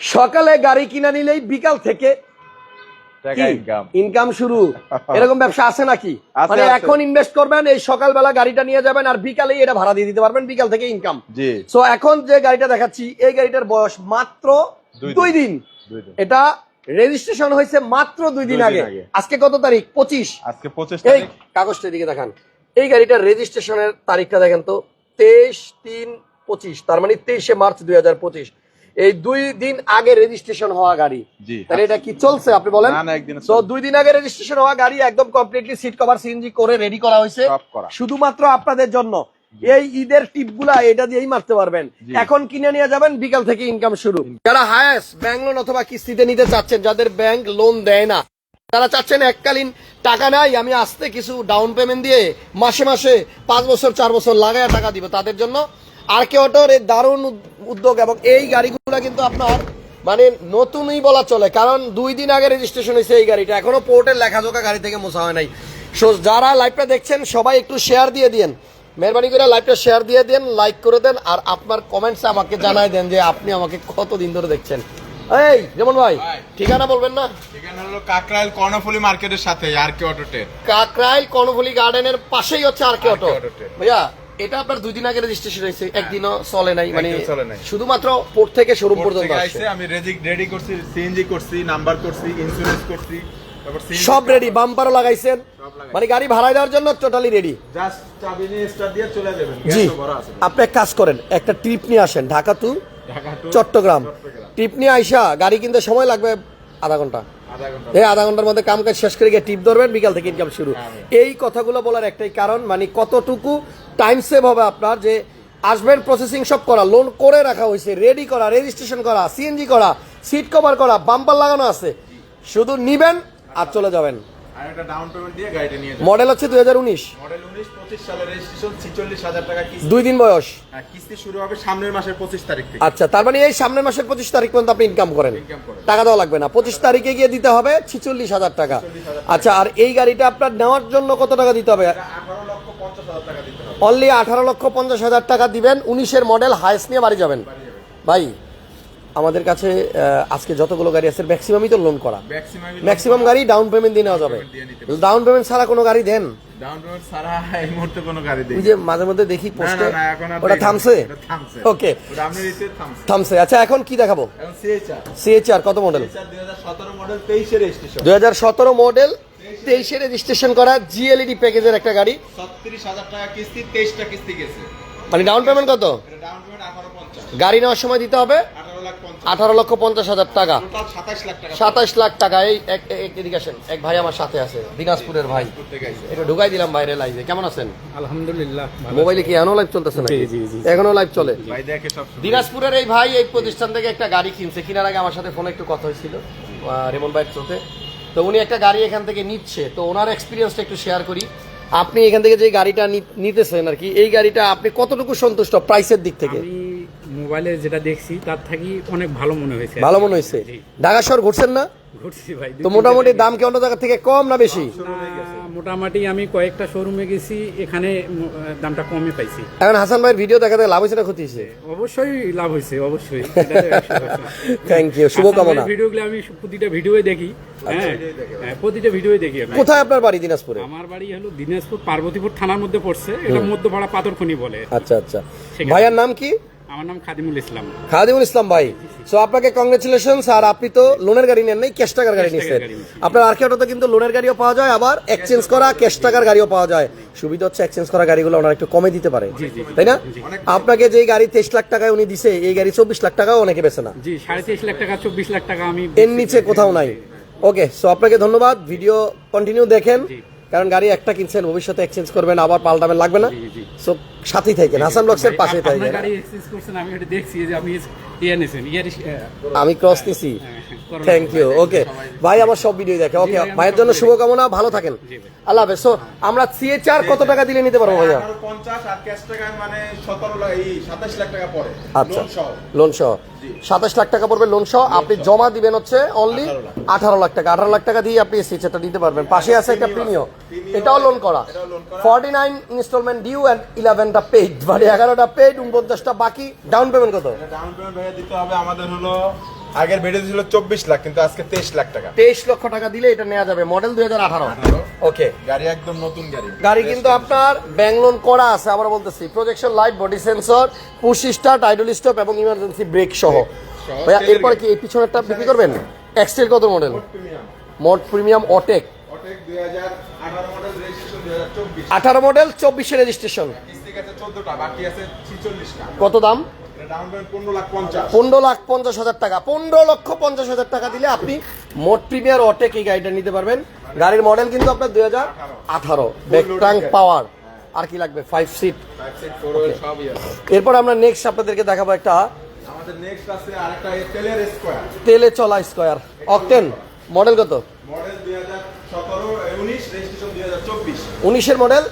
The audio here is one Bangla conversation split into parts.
সকালে গাড়ি কিনা নিলেই বিকাল থেকে ইনকাম শুরু। এরকম ব্যবসা আছে নাকি? মানে এখন ইনভেস্ট করবেন এই সকালবেলা গাড়িটা নিয়ে যাবেন আর বিকালেই এটা ভাড়া দিয়ে দিতে পারবেন বিকাল থেকে ইনকাম সো এখন যে গাড়িটা দেখাচ্ছি এই গাড়িটার বয়স মাত্র দুই দিন। এটা রেজিস্ট্রেশন হয়েছে মাত্র দুই দিন আগে। আজকে কত তারিখ? পঁচিশ। আজকে পঁচিশ এই তারিখ কাগজটার দিকে দেখান। এই গাড়িটার রেজিস্ট্রেশনের তারিখটা দেখেন তো তেইশ তিন পঁচিশ। তার মানে তেইশে মার্চ দুই হাজার পঁচিশ। এই দুই দিন আগে রেজিস্ট্রেশন হওয়া গাড়ি। তাহলে এটা কি চলছে আপনি বলেন? তো দুই দিন আগে রেজিস্ট্রেশন হওয়া গাড়ি একদম কমপ্লিটলি সিট কভার সিএনজি করে রেডি করা হয়েছে। শুধুমাত্র আপনাদের জন্য। এই ঈদের টিপগুলা এটা দিয়েই মারতে পারবেন। এখন কিনে নিয়ে যাবেন বিকাল থেকে ইনকাম শুরু। যারা হায়াস ব্যাংক লোন অথবা কিস্তিতে নিতে চাচ্ছেন যাদের ব্যাংক লোন দেয় না তারা চাচ্ছেন এককালীন টাকা নাই আমি আসতে কিছু ডাউন পেমেন্ট দিয়ে মাসে মাসে পাঁচ বছর চার বছর লাগায় টাকা দিব। তাদের জন্য আর কে অটোর এই দারুণ উদ্যোগ এবং এই গাড়িগুলো কিন্তু আপনার মানে নতুনই বলা চলে কারণ দুই দিন আগে রেজিস্ট্রেশন হয়েছে এই গাড়িটা। এখনও পোর্টের লেখাজোকা গাড়ি থেকে মোছা হয় নাই। সো যারা লাইভটা দেখছেন সবাই একটু শেয়ার দিয়ে দিন মেহরবানি করে লাইভটা শেয়ার দিয়ে দেন লাইক করে দেন আর আপনার কমেন্টসে আমাকে জানাই দেন যে আপনি আমাকে কতদিন ধরে দেখছেন। এই যেমন ভাই ঠিকানা বলবেন না? এখানে হলো কাকরাইল কর্ণফুলি মার্কেটের সাথে R K auto trade Kakrail Karnaphuli গার্ডেনের পাশেই হচ্ছে আর কে অটো। ভাইয়া এটা আপনার দুই দিন আগে রেজিস্ট্রেশন হয়েছে একদিনও চলে নাই মানে। শুধুমাত্র পোর্ট থেকে শোরুম পর্যন্ত আসছে। আমি রেডি করছি সিএনজি করছি নাম্বার করছি ইন্স্যুরেন্স করছি সব রেডি বাম্পারও লাগাইছেন। মানে গাড়ি ভাড়ায় দেওয়ার জন্য টোটালি রেডি জাস্ট চাবি নিয়ে স্টার্ট দিয়ে চলে যাবেন জি আপনি এক কাজ করেন একটা ট্রিপ নিয়ে আসেন ঢাকা টু চট্টগ্রাম। ট্রিপ নিয়ে আইসা গাড়ি কিনতে সময় লাগবে আধা ঘণ্টা। আধা এই আধা ঘণ্টার মধ্যে কাম কাজ শেষ করে গিয়ে টিপ ধরবেন বিকাল থেকে ইনকাম শুরু। এই কথাগুলো বলার একটাই কারণ মানে কতটুকু টাইম সেভ হবে আপনার যে আসবেন প্রসেসিং সব করা লোন করে রাখা হয়েছে রেডি করা রেজিস্ট্রেশন করা সিএনজি করা সিট কভার করা বাম্পার লাগানো আছে। শুধু নিবেন আর চলে যাবেন। আর একটা ডাউন পেমেন্ট দিয়ে গাড়িটা নিয়ে যাবেন মডেল হচ্ছে দুই মডেল সালের রেজিস্ট্রেশন টাকা কিস্তি। দিন বয়স। আর কিস্তি শুরু হবে সামনের মাসের পঁচিশ তারিখ থেকে। আচ্ছা তার মানে এই সামনের মাসের পঁচিশ তারিখ পর্যন্ত আপনি ইনকাম করেন। টাকা দেওয়া লাগবে না। পঁচিশ তারিখে গিয়ে দিতে হবে ছিচল্লিশ হাজার টাকা। আচ্ছা আর এই গাড়িটা আপনার নেওয়ার জন্য কত টাকা দিতে হবে? আঠারো লক্ষ পঞ্চাশ হাজার টাকা দিতে হবে। অনলি আঠারো লক্ষ পঞ্চাশ হাজার টাকা দিবেন। উনিশের মডেল হাইস নিয়ে বাড়ি যাবেন। ভাই আমাদের কাছে আজকে যতগুলো গাড়ি আছে ম্যাক্সিমামই তো লোন করা। ম্যাক্সিমাম গাড়ি ডাউন পেমেন্ট দিয়ে নেওয়া যাবে। ডাউন পেমেন্ট ছাড়া কোনো গাড়ি দেন? ডাউন পেমেন্ট ছাড়া এই মুহূর্তে কোনো গাড়ি দেই যে মাঝে মধ্যে দেখি পোস্টে ওটা থামছে? ওকে থামছে। আচ্ছা এখন কি দেখাবো? সিএচআর কত মডেল সিএইচআর 2017 মডেল 23 এর রেজিস্ট্রেশন দুই হাজার সতেরো মডেল তেইশে রেজিস্ট্রেশন করা জিএলইডি প্যাকেজের একটা গাড়ি। 37000 টাকা কিস্তি 23 কিস্তি গেছে। মানে ডাউন পেমেন্ট কত? এটা ডাউন পেমেন্ট 1850 গাড়ি নেওয়ার সময় দিতে হবে। 18 লাখ 50 আঠারো লক্ষ পঞ্চাশ হাজার টাকা। টোটাল 27 লাখ টাকা। সাতাশ লাখ টাকা। এই এদিকে আসেন। এক ভাই আমার সাথে আছে দিনাজপুরের ভাই। এটা ঢুকাই দিলাম বাইরে লাইভে কেমন আছেন? আলহামদুলিল্লাহ মোবাইলে কি এখনও লাইভ চলতেছে না জি, জি, জি। এখনও লাইভ চলে? ভাই দেখে সব দিনাজপুরের এই ভাই এই প্রতিষ্ঠান থেকে একটা গাড়ি কিনছে। কিনার আগে আমার সাথে ফোনে একটু কথা হয়েছিল রেমন ভাইয়ের থ্রুতে তো উনি একটা গাড়ি এখান থেকে নিচ্ছে। তো ওনার এক্সপিরিয়েন্সটা একটু শেয়ার করি। আপনি এখান থেকে যে গাড়িটা নিতেছেন আর কি এই গাড়িটা আপনি কতটুকু সন্তুষ্ট প্রাইসের দিক থেকে? আমি মোবাইলে যেটা দেখছি তার থাকি অনেক ভালো মনে হয়েছে ভালো মনে হয়েছে। ঢাকা শহর ঘুরছেন না? ঘুরছি ভাই তো মোটামুটি দাম কি অন্য জায়গা থেকে কম না বেশি? মোটামুটি আমি কয়েকটা শোরুমে গেছি এখানে দামটা কমে পাইছি। এখন হাসান ভাইয়ের ভিডিও দেখা লাভ হয়েছে না ক্ষতি হয়েছে? অবশ্যই লাভ হয়েছে অবশ্যই। থ্যাংক ইউ শুভকামনা। ভিডিওগুলো আমি প্রতিটা ভিডিওই দেখি হ্যাঁ হ্যাঁ, প্রতিটা ভিডিওই দেখি আমি। কোথায় আপনার বাড়ি দিনাজপুরে? আমার বাড়ি হলো দিনাজপুর পার্বতীপুর থানার মধ্যে পড়ছে এটা মধ্যপাড়া পাথরখনি বলে। আচ্ছা আচ্ছা। ভাইয়ার নাম কি? আমার নাম খাদিমুল ইসলাম। খাদিমুল ইসলাম ভাই। সো আপনাকে কংগ্রেচুলেশন আর আপনি তো লোনের গাড়ি নেন নাই ক্যাশ টাকার গাড়ি নিচ্ছেন আপনার আর অটোতে কিন্তু লোনের গাড়িও পাওয়া যায় আবার এক্সচেঞ্জ করা ক্যাশ টাকার গাড়িও পাওয়া যায়। সুবিধা হচ্ছে এক্সচেঞ্জ করা গাড়িগুলো ওনারা একটু কমে দিতে পারে। তাই না? আপনাকে যে গাড়ি তেইশ লাখ টাকায় উনি দিছে এই গাড়ি চব্বিশ লাখ টাকাও অনেকে বেছে না। জি সাড়ে তেইশ লাখ টাকা চব্বিশ লাখ টাকা আমি এর নিচে কোথাও নাই। ওকে সো আপনাকে ধন্যবাদ। ভিডিও কন্টিনিউ দেখেন। কারণ গাড়ি একটা কিনছেন ভবিষ্যতে এক্সচেঞ্জ করবেন আবার পাল্টাবেন লাগবে না। সো সাথেই থাকেন হাসান ব্লকসের পাশে আপনার থাকেন। গাড়ি এক্সচেঞ্জ করছেন আমি এটা দেখছি যে ইয়ার আমি ক্রস নিছি থ্যাংক ইউ ওকে ভাই আমার সব ভিডিও দেখে ওকে ভাইয়ের জন্য। শুভকামনা ভালো থাকেন। জি, আল্লাহ হাফেজ। সো আমরা সিএচআর কত টাকা দিলে নিতে পারব ভাইয়া? 50 আর ক্যাশ টাকা মানে 17 লাখ এই 27 লাখ টাকা পড়ে। আচ্ছা। লোন সহ। লোন সহ। সাতাশ লাখ টাকা পড়বে লোন সহ। আপনি জমা দিবেন হচ্ছে অনলি আঠারো লাখ টাকা। আঠারো লাখ টাকা। দিয়ে আপনি সিএচআরটা নিতে পারবেন। পাশে আছে একটা প্রিমিয় এটাও লোন করা। Forty nine installment due and ইলেভেনটা paid মানে এগারোটা পেড উনপঞ্চাশটা বাকি। ডাউন পেমেন্ট কত? ডাউন পেমেন্ট ভাইয়া দিতে হবে আমাদের হলো আগের ভিডিও ছিল চব্বিশ লাখ কিন্তু আজকে তেইশ লাখ টাকা। তেইশ লক্ষ টাকা দিলে এটা নেওয়া যাবে মডেল দুই হাজার আঠারো। ওকে গাড়ি একদম নতুন গাড়ি। গাড়ি কিন্তু আপনার ব্যাংলোন করা আছে আবার বলতেছি projection light body sensor push start idle stop এবং ইমার্জেন্সি ব্রেক সহ। ভাইয়া এরপরে কি এই পিছনে একটা বিক্রি করবেন? এক্সটেল কত মডেল মড প্রিমিয়াম অটেক আঠারো মডেল চব্বিশে। রেজিস্ট্রেশন কিস্তি চোদ্দটা বাকি আছে ছিচল্লিশটা। কত দাম? পনেরো লাখ পঞ্চাশ। হাজার টাকা। পনেরো লক্ষ পঞ্চাশ হাজার টাকা দিলে আপনি মোট প্রিমিয়ার অটেক এই গাড়িটা নিতে পারবেন? গাড়ির মডেল কিন্তু আপনার দুই হাজার আঠারো। ব্যাকট্রাঙ্ক পাওয়ার আর কি লাগবে? ফাইভ সিট এরপর আমরা নেক্সট আপনাদেরকে দেখাবো একটা তেলে চলা স্কোয়ার অকটেন মডেল কত? উনিশের মডেল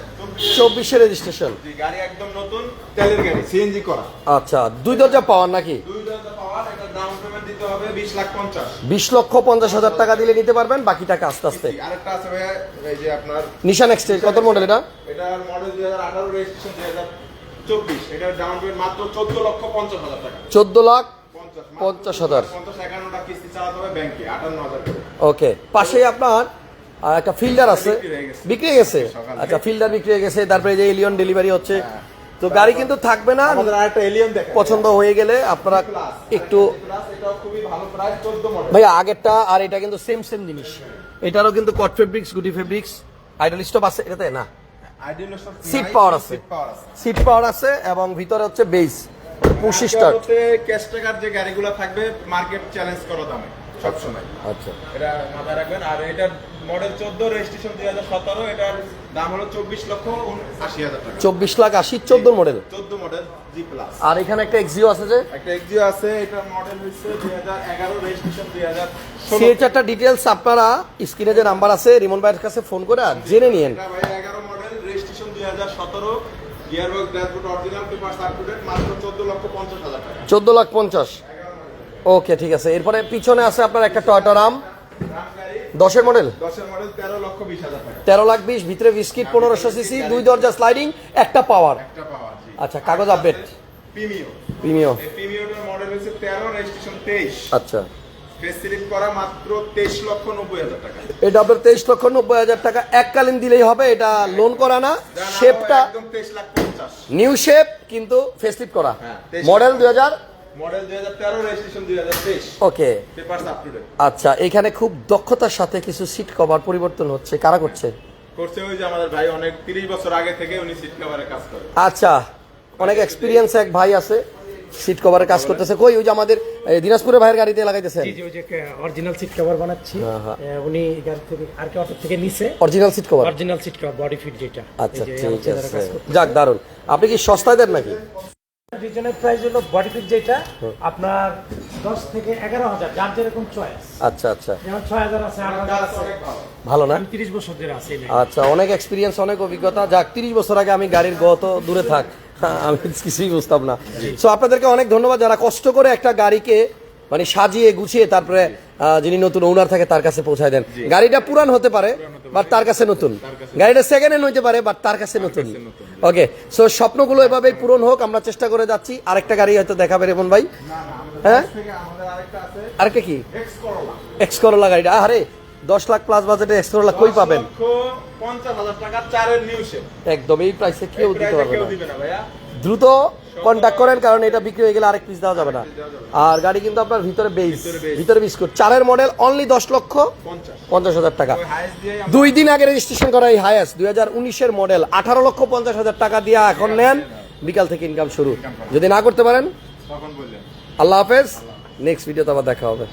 চব্বিশে রেজিস্ট্রেশন গাড়ি একদম নতুন তেলের গাড়ি সিএনজি করা। আচ্ছা দুই দরজা পাওয়ার নাকি? দুই দরজা পাওয়ার এটা ডাউন পেমেন্ট দিতে হবে বিশ লাখ লক্ষ পঞ্চাশ হাজার টাকা দিলে নিতে পারবেন বাকি টাকা আস্তে আস্তে। আরেকটা আছে ভাইয়া এই যে আপনার নিশান এক্সটেজ কত মডেল এটা? এটার মডেল দুই হাজার আঠারো রেজিস্ট্রেশন দুই হাজার চব্বিশ। এটার ডাউন পেমেন্ট মাত্র চোদ্দ লক্ষ পঞ্চাশ হাজার টাকা। চোদ্দ লাখ পঞ্চাশ পঞ্চাশ হাজার। পঞ্চাশ একান্নটা কিস্তি চালাতে হবে ব্যাংকে আটান্ন হাজার ওকে পাশেই আপনার আর একটা ফিল্ডার আছে। বিক্রি হয়ে গেছে। হয়ে আচ্ছা ফিল্ডার বিক্রি হয়ে গেছে তারপরে যে এলিয়ন ডেলিভারি হচ্ছে। তো গাড়ি কিন্তু থাকবে না। আরেকটা এলিয়ন পছন্দ হয়ে গেলে আপনারা একটু ভাইয়া আগেরটা আর এটা কিন্তু সেম সেম জিনিস। এটারও কিন্তু কট ফেব্রিক্স গুটি ফেব্রিক্স আইডল স্টপ আছে এটাতে না। সিট পাওয়ার আছে। সিট পাওয়ার আছে। এবং ভিতরে হচ্ছে বেস স্টার্ট ক্যাশ টাকার যে গাড়িগুলো থাকবে মার্কেট চ্যালেঞ্জ করা দামে সবসময়। আচ্ছা। এটা মাথায় রাখবেন। আর এটার মডেল চোদ্দ রেজিস্ট্রেশন দুই হাজার সতেরো এটার দাম হলো চব্বিশ লক্ষ আশি হাজার টাকা। চব্বিশ লাখ আশি চোদ্দ মডেল চোদ্দ মডেল জি প্লাস আর এখানে একটা এক্সিও আছে যে? একটা এক্সিও আছে এটার মডেল হচ্ছে দুই হাজার এগারো রেজিস্ট্রেশন দুই হাজার সিএচ একটা ডিটেলস আপনারা স্ক্রিনে যে নাম্বার আছে রিমন ভাইয়ের কাছে ফোন করে জেনে নিয়েন। এটা ভাই এগারো মডেল রেজিস্ট্রেশন দুই হাজার সতেরো gear dashboard original paper circulate মাত্র চোদ্দ লক্ষ পঞ্চাশ হাজার টাকা। চোদ্দ লাখ পঞ্চাশ। ওকে ঠিক আছে। এরপরে পিছনে আছে আপনার একটা টয়টা রাম দশের মডেল? তেরো লাখ বিশ ভিতরে বিস্কিট পনেরোশো সিসি দুই দরজা স্লাইডিং একটা পাওয়ার আচ্ছা কাগজ আপডেট প্রিমিও প্রিমিওটার মডেল হচ্ছে তেরো রেজিস্ট্রেশন তেইশ। আচ্ছা। করা মাত্র লক্ষ টাকা। এটা আপনার তেইশ লক্ষ নব্বই হাজার টাকা এককালীন দিলেই হবে এটা লোন করা না। শেপটা নিউ শেপ কিন্তু ফেসলিপ করা। হ্যাঁ, 23 মডেল দুই হাজার model registration okay paper up to date আচ্ছা এখানে খুব দক্ষতার সাথে কিছু সিট কভার পরিবর্তন হচ্ছে কারা করছে? করছে ওই যে আমাদের ভাই অনেক তিরিশ বছর আগে থেকে উনি সিট কভারে কাজ করে। আচ্ছা অনেক এক্সপিরিয়েন্স এক ভাই আছে সিট কভারের কাজ করতেছে। কই ওই যে আমাদের দিনাজপুরের ভাইয়ের গাড়িতে লাগাইতেছেন? জি জি ওই যে অরিজিনাল সিট কভার বানাচ্ছি। হ্যাঁ, হ্যাঁ। উনি এখান থেকে আর কে অটো থেকে নিছে। Original seat cover original seat cover body fit যেটা। আচ্ছা ঠিক আছে। যাক দারুণ আপনি কি সস্তায় দেন নাকি? রিজনের প্রাইস হলো বডি ফিট যেটা আপনার দশ থেকে এগারো হাজার যার যেরকম চয়েস আচ্ছা আচ্ছা। যেমন ছয় হাজার আছে আট হাজার আছে। ভালো না? তিরিশ বছর ধরে আছে আচ্ছা অনেক এক্সপিরিয়েন্স অনেক অভিজ্ঞতা। যাক তিরিশ বছর আগে আমি গাড়ির গত দূরে থাক। আমি কিছুই বুঝতাম না। সো আপনাদেরকে অনেক ধন্যবাদ। যারা কষ্ট করে একটা গাড়িকে মানে সাজিয়ে গুছিয়ে তারপরে যিনি নতুন ওনার থাকে তার কাছে পৌঁছায় দেন। গাড়িটা পুরান হতে পারে বাট তার কাছে নতুন। গাড়িটা সেকেন্ড হ্যান্ড হইতে পারে বাট তার কাছে নতুন। ওকে সো স্বপ্নগুলো এভাবেই পূরণ হোক আমরা চেষ্টা করে যাচ্ছি। আরেকটা গাড়ি হয়তো দেখাবে রেমন ভাই। হ্যাঁ? আরেকটা কি? এক্স করলা এক্স করোলা গাড়িটা। আরে দশ লাখ প্লাস বাজেটে করোলা কই পাবেন? পঞ্চাশ হাজার টাকা চারের নিউ একদম এই প্রাইসে কেউ দিতে পারবে না। দ্রুত কন্ট্যাক্ট করেন কারণ এটা বিক্রি হয়ে গেলে আরেক পিস দেওয়া যাবে না। আর গাড়ি কিন্তু আপনার ভিতরে বেস ভিতরে বিস্কুট। চারের মডেল অনলি দশ লক্ষ পঞ্চাশ। হাজার টাকা। দুই দিন আগে রেজিস্ট্রেশন করা এই হায়াস দুই হাজার উনিশের মডেল আঠারো লক্ষ পঞ্চাশ হাজার টাকা দিয়ে এখন নেন। বিকাল থেকে ইনকাম শুরু। যদি না করতে পারেন আল্লাহ হাফেজ। নেক্সট ভিডিওতে আবার দেখা হবে।